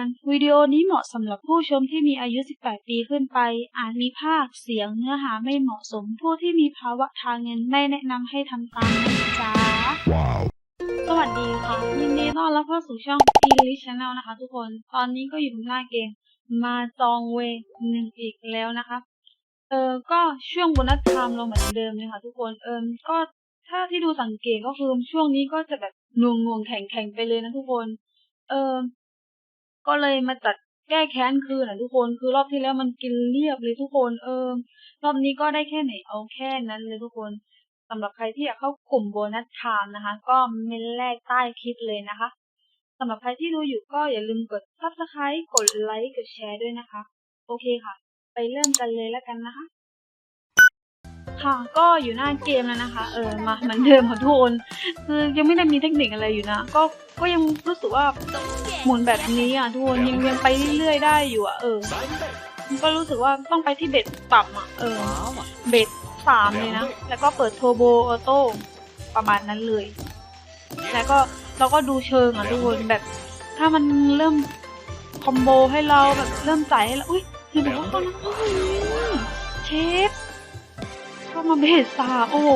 อนวิดีโอนี้เหมาะสำหรับผู้ชมที่มีอายุ 18 ปีขึ้นไป อาจมีภาพเสียงเนื้อหาไม่เหมาะสม ผู้ที่มีภาวะทางเงินไม่แนะนำให้ทำตามนะจ๊ะ Wow. สวัสดีค่ะ ยินดีต้อนรับเข้าสู่ช่อง e l i s Channel นะคะทุกคน ตอนนี้ก็อยู่หน้าเกม มาจองเวหนึ่งอีกแล้วนะคะ เออก็ช่วงโบนัสไทม์เราเหมือนเดิมเลยค่ะทุกคน เออก็ถ้าที่ดูสังเกตก็คือช่วงนี้ก็จะแบบหน่วงน่วงๆแข็งแข็งๆไปเลยนะทุกคน เออ ก็เลยมาจัดแก้แค้นคืนนะทุกคนคือรอบที่แล้วมันกินเรียบเลยทุกคนเออ รอบนี้ก็ได้แค่ไหนเอาแค่นั้นเลยทุกคนสำหรับใครที่อยากเข้ากลุ่มโบนัสไทม์นะคะ ก็เมนแรกใต้คลิปเลยนะคะสำหรับใครที่ดูอยู่ก็อย่าลืมกด subscribe กดไลค์กดแชร์ด้วยนะคะ โอเคค่ะ ไปเริ่มกันเลยแล้วกันนะคะ ค่ะ ก็อยู่หน้าเกมแล้วนะคะ เออมาเหมือนเดิมค่ะทุกคนคือยังไม่ได้มีเทคนิคอะไรอยู่นะ ก็ก็ยังรู้สึกว่าหมุนแบบนี้อะทุกคนยังยังไปเรื่อยๆได้อยู่อะเออก็รู้สึกว่าต้องไปที่เบ็ดต่ำอะเออเบ็ดสามเลยนะ แล้วก็เปิดโทโบออโต้ประมาณนั้นเลย แล้วก็เราก็ดูเชิงอะทุกคนแบบ ถ้ามันเริ่มคอมโบให้เราแบบเริ่มจ่ายให้เราอุ้ยเห็นบอกว่าเขาเชฟ เข้ามาเบสสาโอ้โห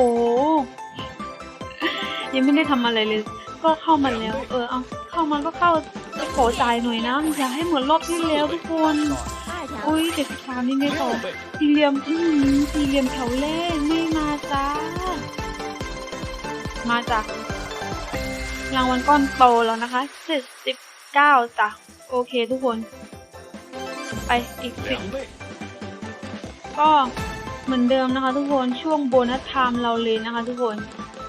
ยังไม่ได้ทำอะไรเลย ก็เข้ามาแล้ว เออ เอาเข้ามาก็เข้าจะขอจ่ายหน่อยนะ อย่าให้เหมือนรอบที่แล้วทุกคนอุ้ยเจ็ดสิบสามนี่ไม่ต่อสี่เหลี่ยมอืมสี่เหลี่ยมแถวแรกไม่มาจ้า มาจากรางวัลก้อนโตแล้วนะคะเจ็ดสิบเก้าจ้ะ โอเคทุกคน ไปอีกสิบก็ เหมือนเดิมนะคะ ทุกคนช่วงโบนัสไทม์เราเลยนะคะ ทุกคน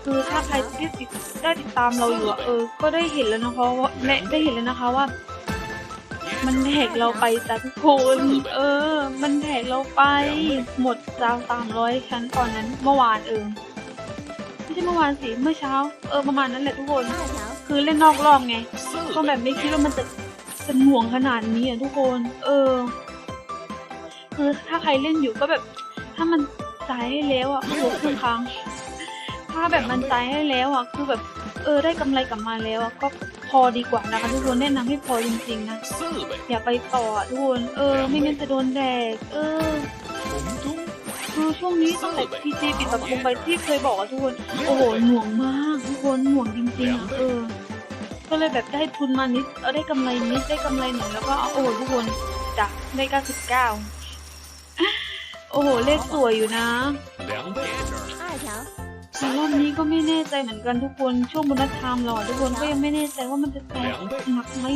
คือถ้าใครที่ติดได้ติดตามเราอยู่อะเออ ก็ได้เห็นแล้วนะคะว่าและได้เห็นแล้วนะคะว่า มันแหกเราไปจ้ะทุกคนเออ มันแหกเราไป หมดจาวสามร้อยชั้นตอนนั้นเมื่อวานเออไม่ใช่เมื่อวานสิเมื่อเช้า เออประมาณนั้นแหละทุกคน คือเล่นนอกรอบไงก็แบบไม่คิดว่ามันจะจะหน่วงขนาดนี้อะทุกคน เออ คือถ้าใครเล่นอยู่ก็แบบ ถ้ามันจ่ายให้แล้วอะโอ้โหครึ่งครั้ง ถ้าแบบมันจ่ายให้แล้วอะคือแบบเออได้กำไรกลับมาแล้วอะก็พอดีกว่านะคะทุกคนแนะนำให้พอจริงๆนะอย่าไปต่อทุกคนเออ ไม่งั้นจะโดนแดกเออคือช่วงนี้ตั้งแต่พีจีปิดปรับปรุงไปที่เคยบอกอะทุกคนโอ้โหหน่วงมากทุกคนหน่วงจริงๆอะเออ ก็เลยแบบได้ทุนมานิดเอาได้กำไรนิดได้กำไรหน่อยแล้วก็เอาโอ้โหทุกคนจ้ะได้เก้าสิบเก้า โอ้โห เลขสวยอยู่นะแต่รอบนี้ก็ไม่แน่ใจเหมือนกันทุกคน ช่วงบนัสไทม์เราอทุกคนก็ยังไม่แน่ใจว่ามันจะแตกหนักไหม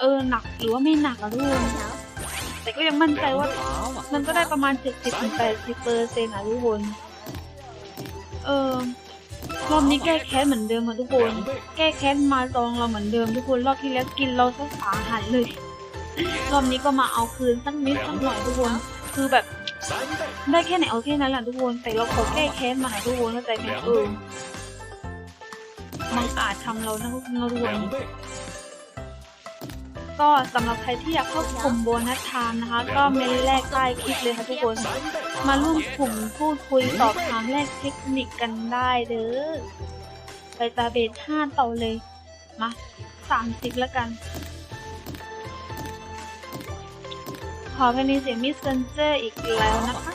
เออหนักหรือว่าไม่หนักอะทุกคนแต่ก็ยังมั่นใจว่า มันก็ได้ประมาณ 70-80เปอร์เซ็นต์อะทุกคน เออรอบนี้แก้แค้นเหมือนเดิมค่ะทุกคน แก้แค้นมาจองเราเหมือนเดิมทุกคน รอบที่แล้วกินเราซะสาหัสเลย รอบนี้ก็มาเอาคืนสักนิดสักหน่อยทุกคน คือแบบ ได้แค่ไหนเอาแค่นั้นแหละทุกคนแต่เราขอแก้แค้นมาหน่อยทุกคนเข้าใจไหมเออมันอาจทำเรานะทุกคนก็สำหรับใครที่อยากเข้ากลุ่มโบนัสไทม์นะคะ ก็เมนแรกใต้คลิปเลยค่ะทุกคน มาร่วมกลุ่มพูดคุยสอบถามแลกเทคนิคกันได้เด้อไปตาเบสห้าต่อเลย มาสามสิบแล้วกัน ขอเป็นเสียงมิสเซนเจอร์อีกแล้วนะคะ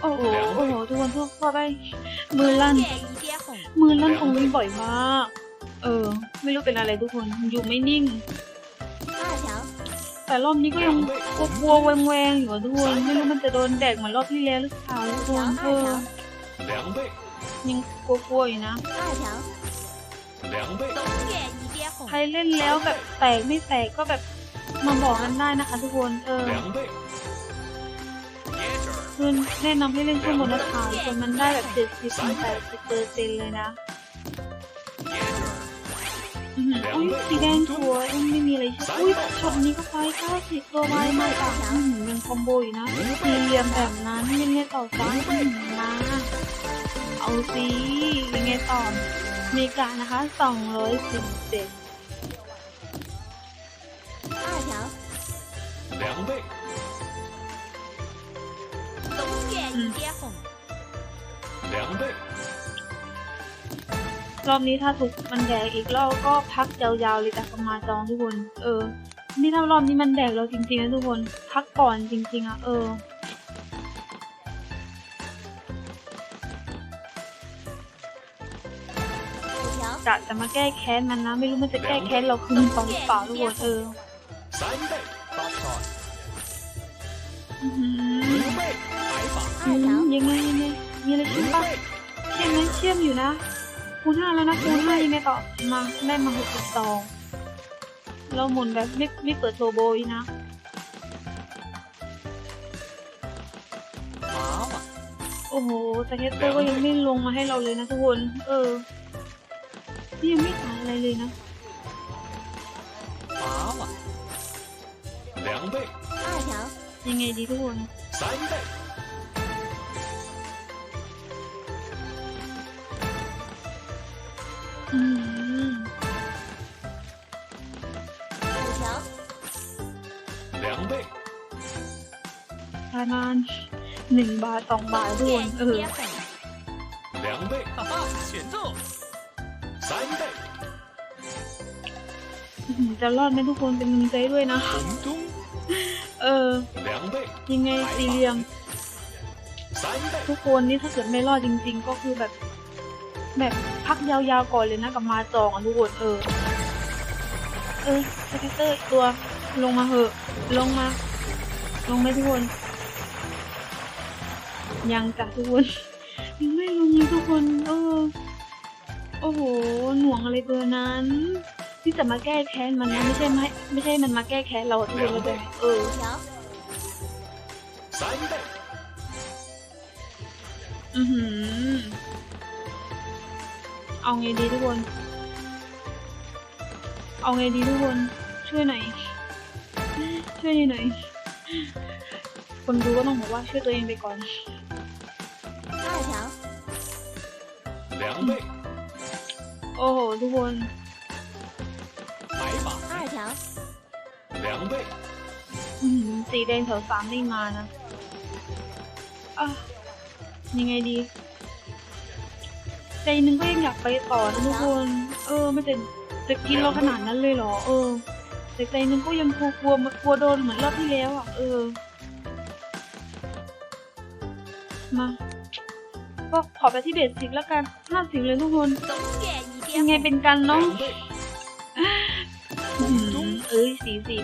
โอ้โห โอ้โห ทุกคนทุกคนได้มือลั่น มือลั่นของลินบ่อยมาก เออ ไม่รู้เป็นอะไรทุกคน อยู่ไม่นิ่ง แต่รอบนี้ก็ยังกลัวๆแวงๆอยู่อะทุกคน ไม่รู้มันจะโดนแดกเหมือนรอบที่แล้วหรือเปล่าทุกคนเออยังกลัวๆอยู่นะใครเล่นแล้วแบบแตกไม่แตกก็แบบ มาบอกกันได้นะคะทุกคนเออคือแนะนำให้เล่นช่วงบนราคาทุกคนมันได้แบบเจ็ดสิบแปดสิบเปอร์เซ็นเลยนะอือหืออุ้ยสีแดงสวยอุ้ยไม่มีอะไรใช่อุ้ยช็อตนี้ก็ไปเก้าสิบตัวไวมาจากอือหือยังคอมโบอยู่นะสี่เหลี่ยมแบบนั้นยังไงต่อฟ้าอือหือมาเอาสิยังไงต่อเมกานะคะสองร้อยสิบเจ็ด รอบนี้ถ้าถูกมันแดกอีกรอบก็พักยาวๆเลยจากมาจองทุกคน เออ นี่ถ้ารอบนี้มันแดกเราจริงๆนะทุกคน พักก่อนจริง ๆอะเออ薯条，กะจะมาแก้แค้นมันนะ ไม่รู้มันจะแก้แค้นเราคืนต่อหรือเปล่าทุกคนเออ ยังไงยังไงมีอะไรชิมปะเชื่อมไหมเชื่อมอยู่นะ คูณห้าแล้วนะคูณห้ายังไงต่อมาได้มาหกสิบสองเราหมุนแบบไม่ไม่เปิดโทโบอีนะโอ้โหสเก็เตอร์ก็ยังไม่ลงมาให้เราเลยนะทุกคน เออยังไม่ตายอะไรเลยนะยังไงดีทุกคน 两倍 ประมาณหนึ่งบาทสองบาททุกคนเออ 跌粉，两倍，哈哈，选中，三倍 อื้อหือจะรอดไหมทุกคนเป็นกำลังใจด้วยนะ 红中， เออ 两倍 ยังไงสี่เหลี่ยม 三倍 ทุกคนนี่ถ้าเกิดไม่รอดจริง ๆ ก็คือแบบ แบบพักยาวๆก่อนเลยนะกับมาจองอ่ะทุกคนเออ เออสเก็ตเตอร์อีกตัว ลงมาเหอะ ลงมา ลงไหมทุกคน ยังจ้ะทุกคน ยังไม่ลงเลยทุกคน เออ โอ้โห หน่วงอะไรเบอร์นั้น ที่จะมาแก้แค้นมันนะไม่ใช่ไม่ไม่ใช่มันมาแก้แค้นเราทุกคนเลยเอออือหือ เอาไงดีทุกคน เอาไงดีทุกคน ช่วยหน่อย ช่วยหน่อย คนดูก็ต้องบอกว่าช่วยตัวเองไปก่อน 二条，两倍， โอ้โห ทุกคน 白发，二条，两倍， อือหือสีแดงแถวสามไม่มานะอ่ะยังไงดี ใจหนึงก็ยังอยากไปต่อนะทุกคน เออ มันจะจะกินเราขนาดนั้นเลยเหรอ เออ แต่ใจนึงก็ยังกลัวกลัวกลัวโดนเหมือนรอบที่แล้วอะ เออ มา ก็ขอไปที่เบสิกแล้วกันห้าสิบเลยทุกคนยังไงเป็นกันเนาะเอ้ยสี่สิบ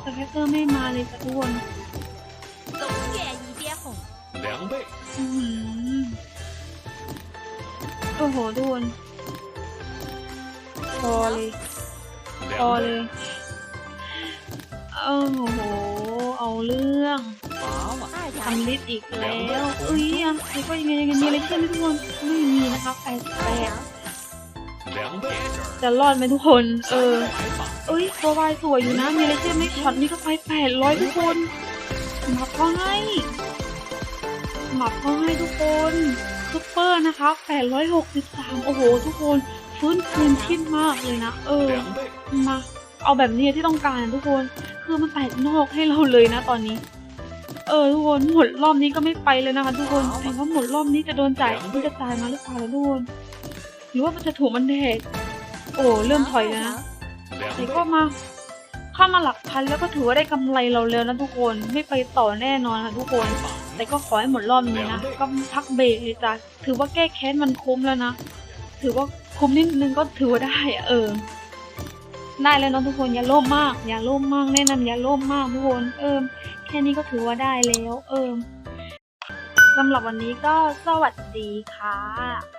แต่แคคเตอร์ไม่มาเลยทุกคนโอ้โหทุกคน พอเลยพอเลยโอ้โห เอาเรื่องทำลิฟต์อีกแล้วเอ้ยอะแล้ก็ยังไงยังไงมีอะไรเพิ่มไหมทุกคนไม่มีนะคะแปดแปดจะรอดไหมทุกคน เออ เอ้ยตัววายสวยอยู่นะ มีอะไรเพิ่มไหมช็อตนี้ก็ไปแปดร้อยทุกคนหมับเขาให้หมับเขาให้ทุกคนซุปเปอร์นะคะแปดร้อยหกสิบสามโอ้โห ทุกคน ฟื้นคืนที่มากเลยนะเออมาเอาแบบนี้ที่ต้องการทุกคนคือมันแตกนอกให้เราเลยนะตอนนี้ เออทุกคนหมดรอบนี้ก็ไม่ไปเลยนะคะทุกคนแต่ว่าหมดรอบนี้จะโดนจ่ายมันจะตายมาหรือเปล่าทุกคนหรือว่ามันจะถูกมันแดกโอ้เริ่มถอยแล้วนะแต่ก็มาเข้ามาหลักพันแล้วก็ถือว่าได้กำไรเราแล้วนะทุกคนไม่ไปต่อแน่นอนค่ะทุกคน แต่ก็ขอให้หมดรอบนี้นะก็พักเบรกเลยจ้ะถือว่าแก้แค้นมันคุ้มแล้วนะ ถือว่าคุ้มนิดนึงก็ถือว่าได้เออ ได้แล้วเนาะทุกคนอย่าโลภมาก อย่าโลภมากแนะนำอย่าโลภมากทุกคนเออแค่นี้ก็ถือว่าได้แล้ว เออสำหรับวันนี้ก็สวัสดีค่ะ